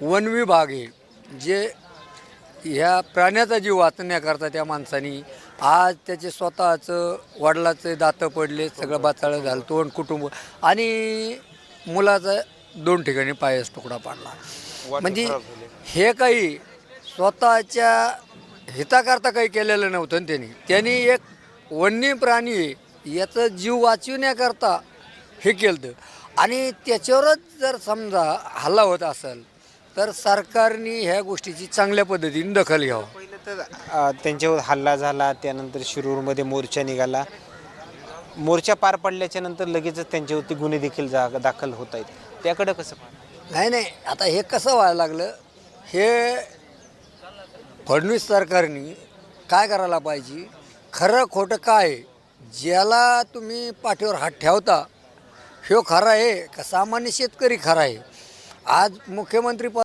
One विभाग आहे जे ह्या प्राण्याचा जीव वाचण्याकरता त्या माणसानी. आज त्याचे स्वतःचं वडिलाचं दातं पडले सगळं बाचाळं झालं तोंड कुटुंब आणि मुलाचा दोन ठिकाणी पायास तुकडा पाडला. म्हणजे हे काही स्वतःच्या हिताकरता काही केलेलं नव्हतं त्यांनी. त्यांनी एक वन्य प्राणी याचा जीव वाचविण्याकरता हे केलं आणि त्याच्यावरच जर समजा हल्ला होत असेल तर सरकारने ह्या गोष्टीची चांगल्या पद्धतीने दखल घ्यावं. पहिलं तर अ, त्यांच्यावर हल्ला झाला त्यानंतर शिरूरमध्ये मोर्चा निघाला. मोर्चा पार पडल्याच्या नंतर लगेचच त्यांच्यावरती गुन्हे देखील जा दाखल होत आहेत. त्याकडे कसं पाहता? नाही नाही आता हे कसं व्हायला लागलं? हे फडणवीस सरकारने काय करायला पाहिजे? खरं खोटं काय? आहे? ज्याला तुम्ही पाठीवर हात ठेवता ह्यो खरा आहे का? सामान्य शेतकरी खरा आहे. आज मुख्यमंत्री